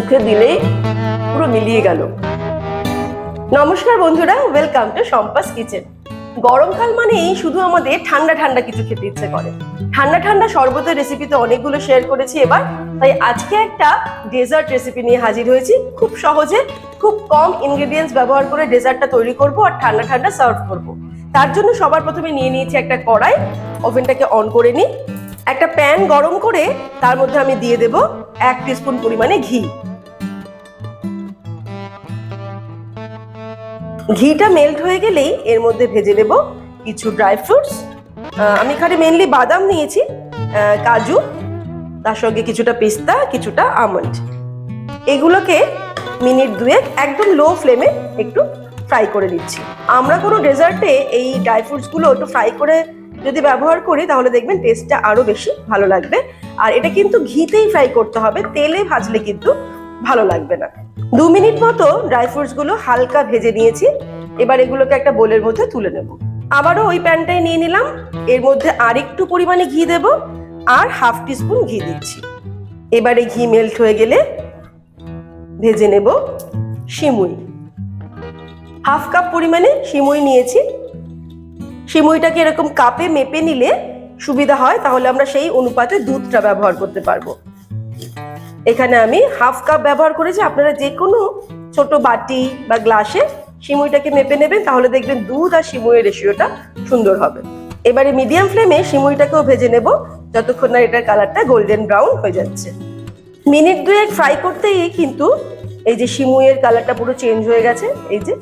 মুখে দিলেই পুরো মিলিয়ে গেল। নমস্কার বন্ধুরা ওয়েলকাম টু সম্পাস কিচেন গরমকাল মানেই শুধু আমাদের ঠান্ডা ঠান্ডা কিছু খেতে ইচ্ছে করে। ঠান্ডা ঠান্ডা শরবতের রেসিপিতে অনেকগুলো শেয়ার করেছি এবার, তাই আজকে একটা ডেজার্ট রেসিপি নিয়ে হাজির হয়েছি। খুব সহজে খুব কম ইনগ্রেডিয়েন্টস ব্যবহার করে ডেজার্টটা তৈরি করব আর ঠান্ডা ঠান্ডা সার্ভ করব। তার জন্য সবার প্রথমে নিয়ে নিয়েছি একটা কড়াই ওভেনটাকে অন করে নিই। একটা প্যান গরম করে তার মধ্যে আমি দিয়ে দেব এক টিস্পুন পরিমাণে ঘি। ঘিটা মেল্ট হয়ে গেলেই এর মধ্যে ভেজে নেব কিছু ড্রাই ফ্রুটস আমি এখানে মেনলি বাদাম নিয়েছি কাজু, তার সঙ্গে কিছুটা পিস্তা, কিছুটা আমন্ড এগুলোকে মিনিট দুয়েক একদম লো ফ্লেমে একটু ফ্রাই করে নিচ্ছি। আমরা কোনো ডেজার্টে এই ড্রাই ফ্রুটসগুলো একটু ফ্রাই করে যদি ব্যবহার করি, তাহলে দেখবেন টেস্টটা আরও বেশি ভালো লাগবে। আর এটা কিন্তু ঘিতেই ফ্রাই করতে হবে, তেলে ভাজলে কিন্তু ভালো লাগবে না। দু মিনিট মতো ড্রাই ফ্রুটসগুলো হালকা ভেজে নিয়েছি, এবার এগুলোকে একটা বোলের মধ্যে তুলে নেব। আবারও ওই প্যানটাই নিয়ে নিলাম, এর মধ্যে আরেকটু পরিমাণে ঘি দেব, আর হাফ টিস্পুন ঘি দিচ্ছি। এবারে ঘি মেল্ট হয়ে গেলে ভেজে নেব শিমুই। হাফ কাপ পরিমাণে শিমুই নিয়েছি। শিমুইটাকে এরকম কাপে মেপে নিলে সুবিধা হয়, তাহলে আমরা সেই অনুপাতে দুধটা ব্যবহার করতে পারব। এখানে আমি হাফ কাপ ব্যবহার করেছি। আপনারা যে কোনো ছোট বাটি বা গ্লাসে সিমুইটাকে মেপে নেবেন, তাহলে দেখবেন দুধ আর সিমুইয়ের রেশিওটা সুন্দর হবে। এবারে মিডিয়াম ফ্লেমে সিমুইটাকেও ভেজে নেব, যতক্ষণ না এটার কালারটা গোল্ডেন ব্রাউন হয়ে যাচ্ছে। মিনিট দুয়েক ফ্রাই করতেই কিন্তু এই যে সিমুইয়ের কালারটা পুরো চেঞ্জ হয়ে গেছে, এই যে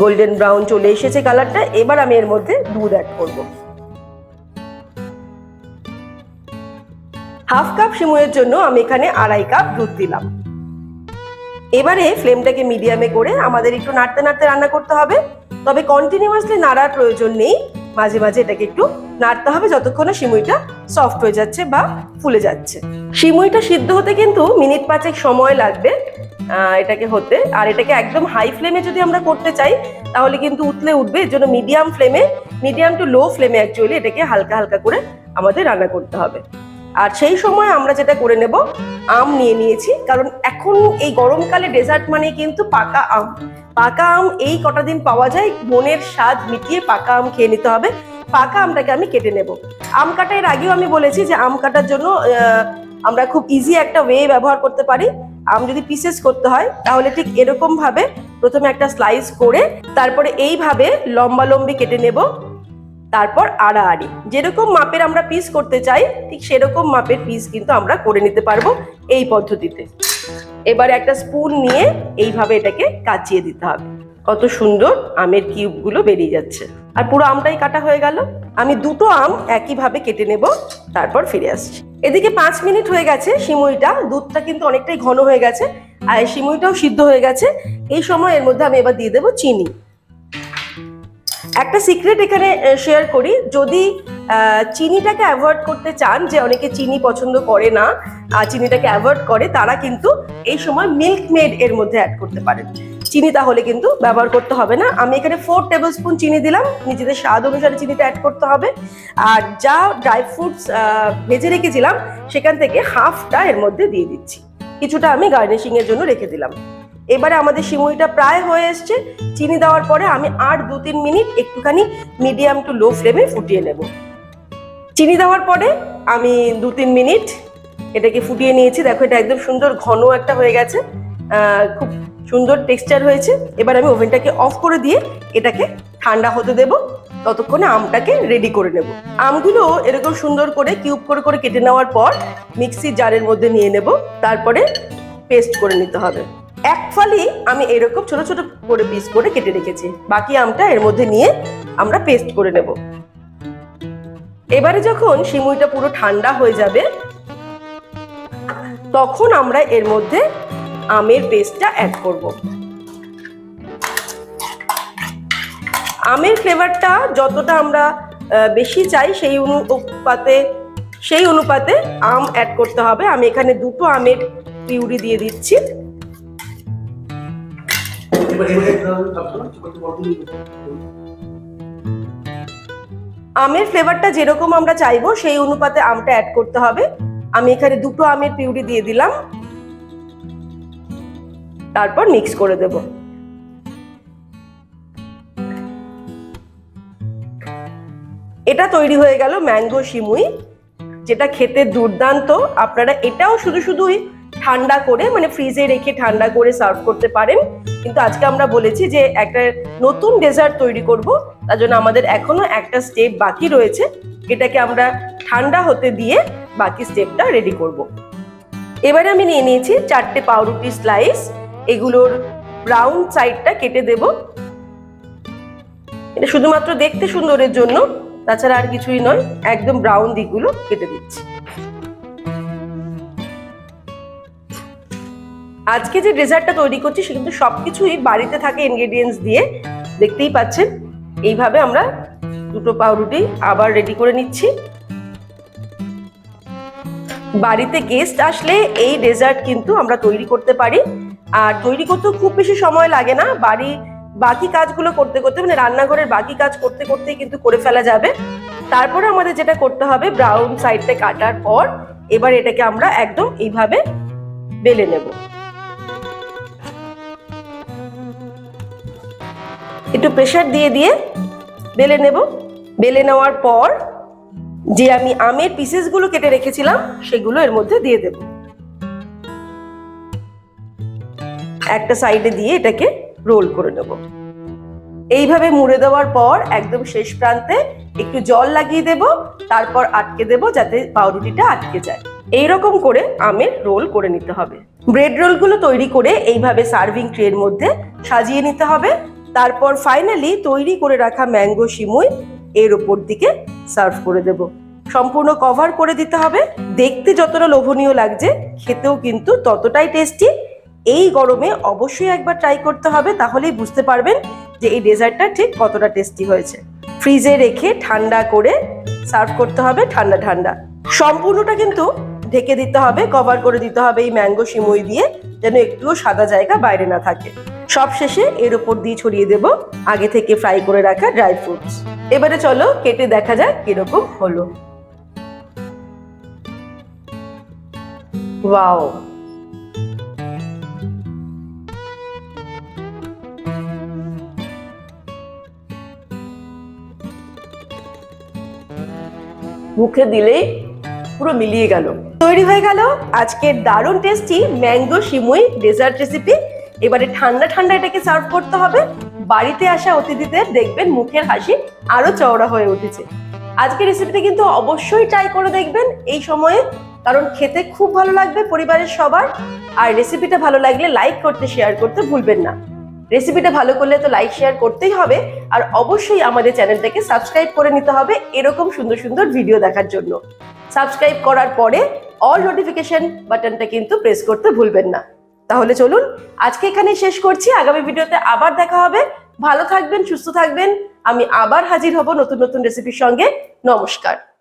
গোল্ডেন ব্রাউন চলে এসেছে কালারটা, এবার আমি এর মধ্যে দুধ অ্যাড করব। হাফ কাপ সিমুয়ের জন্য আমি এখানে আড়াই কাপ দুধ দিলাম। এবারে ফ্লেমটাকে মিডিয়ামে করে আমাদের একটু নাড়তে নাড়তে রান্না করতে হবে। তবে কন্টিনিউয়াসলি নাড়ার প্রয়োজন নেই। মাঝে মাঝে এটাকে একটু নাড়তে হবে যতক্ষণ সিমুইটা সফট হয়ে যাচ্ছে বা ফুলে যাচ্ছে। সিমুইটা সিদ্ধ হতে কিন্তু মিনিট পাঁচেক সময় লাগবে এটাকে হতে। আর এটাকে একদম হাই ফ্লেমে যদি আমরা করতে চাই, তাহলে কিন্তু উতলে উঠবে। এর জন্য মিডিয়াম ফ্লেমে মিডিয়াম টু লো ফ্লেমে অ্যাকচুয়ালি এটাকে হালকা হালকা করে আমাদের রান্না করতে হবে। আর সেই সময় আমরা যেটা করে নেব, আম নিয়ে নিয়েছি। কারণ এখন এই গরমকালে ডেজার্ট মানে কিন্তু পাকা আম। পাকা আম এই কটা দিন পাওয়া যায়, মনের স্বাদ মিটিয়ে পাকা আম খেয়ে নিতে হবে। পাকা আমটাকে আমি কেটে নেব। আম কাটা এর আগেও আমি বলেছি যে আম কাটার জন্য আমরা খুব ইজি একটা ওয়ে ব্যবহার করতে পারি। আম যদি পিসেস করতে হয়, তাহলে ঠিক এরকম ভাবে প্রথমে একটা স্লাইস করে, তারপরে এইভাবে লম্বা লম্বি কেটে নেব। তারপর আড়াআড়ি। যেরকম মাপের আমরা পিস করতে চাই, ঠিক সেরকম মাপের পিস কিন্তু আমরা করে নিতে পারব এই পদ্ধতিতে। এবার একটা স্পুন নিয়ে এইভাবে এটাকে কাচিয়ে দিতে হবে। কত সুন্দর আমের কিউবগুলো বেরিয়ে যাচ্ছে। আর পুরো আমটাই কাটা হয়ে গেল। আমি দুটো আম একইভাবে কেটে নেব, তারপর ফিরে আসছি। এদিকে পাঁচ মিনিট হয়ে গেছে সিমুইটা দুধটা কিন্তু অনেকটাই ঘন হয়ে গেছে। আর সিমুইটাও সিদ্ধ হয়ে গেছে। এই সময় এর মধ্যে আমি এবার দিয়ে দেবো চিনি। একটা সিক্রেট এখানে শেয়ার করি। যদি চিনিটাকে অ্যাভয়েড করতে চান, যে অনেকে চিনি পছন্দ করে না চিনিটাকে অ্যাভয়েড করে, তারা কিন্তু এই সময় মিল্ক মেড এর মধ্যে অ্যাড করতে পারেন। চিনি তাহলে কিন্তু ব্যবহার করতে হবে না। আমি এখানে ফোর টেবিল স্পুন চিনি দিলাম। নিজেদের স্বাদ অনুসারে চিনিটা অ্যাড করতে হবে। আর যা ড্রাই ফ্রুটস ভেজে রেখেছিলাম, সেখান থেকে হাফটা এর মধ্যে দিয়ে দিচ্ছি। কিছুটা আমি গার্নিশিংয়ের জন্য রেখে দিলাম। এবারে আমাদের সিমুইটা প্রায় হয়ে এসছে। চিনি দেওয়ার পরে আমি আর দু তিন মিনিট একটুখানি মিডিয়াম টু লো ফ্লেমে ফুটিয়ে নেব। চিনি দেওয়ার পরে আমি দু তিন মিনিট এটাকে ফুটিয়ে নিয়েছি। দেখো, এটা একদম সুন্দর ঘন একটা হয়ে গেছে। খুব সুন্দর টেক্সচার হয়েছে। এবার আমি ওভেনটাকে অফ করে দিয়ে এটাকে ঠান্ডা হতে দেব। ততক্ষণে আমটাকে রেডি করে নেব। আমগুলো এরকম সুন্দর করে কিউব করে করে কেটে নেওয়ার পর মিক্সির জারের মধ্যে নিয়ে নেব। তারপরে পেস্ট করে নিতে হবে। এক আমি এরকম ছোট ছোট করে পিস করে কেটে রেখেছি। বাকি আমটা এর মধ্যে নিয়ে আমরা পেস্ট করে নেব। এবারে যখন সিমুইটা পুরো ঠান্ডা হয়ে যাবে, তখন আমরা এর মধ্যে আমের পেস্টটা অ্যাড করব। আমের ফ্লেভারটা যতটা আমরা বেশি চাই সেই অনুপাতে সেই অনুপাতে আম অ্যাড করতে হবে। আমি এখানে দুটো আমের পিউরি দিয়ে দিচ্ছি। আমের ফ্লেভারটা যেরকম আমরা চাইব, সেই অনুপাতে আমটা অ্যাড করতে হবে। আমি এখানে দুটো আমের পিউরি দিয়ে দিলাম। তারপর মিক্স করে দেব। এটা তৈরি হয়ে গেল ম্যাঙ্গো সিমুই যেটা খেতে দুর্দান্ত। আপনারা এটাও শুধু শুধুই ঠান্ডা করে মানে ফ্রিজে রেখে ঠান্ডা করে সার্ভ করতে পারেন। কিন্তু আজকে আমরা বলেছি যে একটা নতুন ডেজার্ট তৈরি করব, তার জন্য আমাদের এখনও একটা স্টেপ বাকি রয়েছে। এটাকে আমরা ঠান্ডা হতে দিয়ে বাকি স্টেপটা রেডি করব। এবারে আমি নিয়ে নিয়েছি চারটে পাউরুটি স্লাইস এগুলোর ব্রাউন সাইডটা কেটে দেব। এটা শুধুমাত্র দেখতে সুন্দরের জন্য, তাছাড়া আর কিছুই নয়, একদম ব্রাউন দিকগুলো কেটে দিচ্ছি। আজকে যে ডেজার্টটা তৈরি করছি, সে কিন্তু সবকিছুই বাড়িতে থাকে ইনগ্রেডিয়েন্টস দিয়ে। দেখতেই পাচ্ছেন, এইভাবে আমরা দুটো পাউরুটি আবার রেডি করে নিচ্ছি। বাড়িতে গেস্ট আসলে এই ডেজার্ট কিন্তু আমরা তৈরি করতে পারি। আর তৈরি করতেও খুব বেশি সময় লাগে না। বাড়ি বাকি কাজগুলো করতে করতে মানে রান্নাঘরের বাকি কাজ করতে করতেই কিন্তু করে ফেলা যাবে। তারপরে আমাদের যেটা করতে হবে ব্রাউন সাইডটা কাটার পর এবার এটাকে আমরা একদম এইভাবে বেলে নেব। একটু প্রেশার দিয়ে দিয়ে বেলে নেব। বেলে নেওয়ার পর যে আমি আমের পিসেসগুলো কেটে রেখেছিলাম, সেগুলো এর মধ্যে দিয়ে দেব। একটা সাইডে দিয়ে এটাকে রোল করে নেব। এইভাবে মুড়ে দেওয়ার পর একদম শেষ প্রান্তে একটু জল লাগিয়ে দেব, তারপর আটকে দেব যাতে পাউরুটিটা আটকে যায়। এই রকম করে আমের রোল করে নিতে হবে। ব্রেড রোলগুলো তৈরি করে এইভাবে সার্ভিং ট্রের মধ্যে সাজিয়ে নিতে হবে। তারপর ফাইনালি তৈরি করে রাখা ম্যাঙ্গো সিমুই এর ওপর দিকে সার্ভ করে দেব। সম্পূর্ণ কভার করে দিতে হবে। দেখতে যতটা লোভনীয় লাগছে, খেতেও কিন্তু ততটাই টেস্টি এই গরমে অবশ্যই একবার ট্রাই করতে হবে, তাহলেই বুঝতে পারবেন যে এই ডেজার্টটা ঠিক কতটা টেস্টি হয়েছে। ফ্রিজে রেখে ঠান্ডা করে সার্ভ করতে হবে, ঠান্ডা ঠান্ডা। সম্পূর্ণটা কিন্তু ঢেকে দিতে হবে কভার করে দিতে হবে এই ম্যাঙ্গো সিমুই দিয়ে, যেন একটুও সাদা জায়গা বাইরে না থাকে। সব শেষে এর উপর দিয়ে ছড়িয়ে দেব আগে থেকে ফ্রাই করে রাখা ড্রাই ফ্রুটস এবারে চলো কেটে দেখা যাক কীরকম হলো। ওয়াও মুখে দিলেই পুরো মিলিয়ে গেল। তৈরি হয়ে গেল আজকের দারুণ টেস্টি ম্যাঙ্গো সিমুই ডেজার্ট রেসিপি এবারে ঠান্ডা ঠান্ডা এটাকে সার্ভ করতে হবে। বাড়িতে আসা অতিথিদের দেখবেন মুখের হাসি আরও চওড়া হয়ে উঠেছে। আজকের রেসিপিটা কিন্তু অবশ্যই ট্রাই করে দেখবেন এই সময়ে, কারণ খেতে খুব ভালো লাগবে পরিবারের সবার। আর রেসিপিটা ভালো লাগলে লাইক করতে শেয়ার করতে ভুলবেন না। রেসিপিটা ভালো করলে তো লাইক শেয়ার করতেই হবে। আর অবশ্যই আমাদের চ্যানেলটাকে সাবস্ক্রাইব করে নিতে হবে এরকম সুন্দর সুন্দর ভিডিও দেখার জন্য। সাবস্ক্রাইব করার পরে অল নোটিফিকেশন বাটনটা কিন্তু প্রেস করতে ভুলবেন না। তাহলে চলুন, আজকে এখানে শেষ করছি। আগামী ভিডিওতে আবার দেখা হবে। ভালো থাকবেন, সুস্থ থাকবেন। আমি আবার হাজির হব নতুন নতুন রেসিপির সঙ্গে। নমস্কার।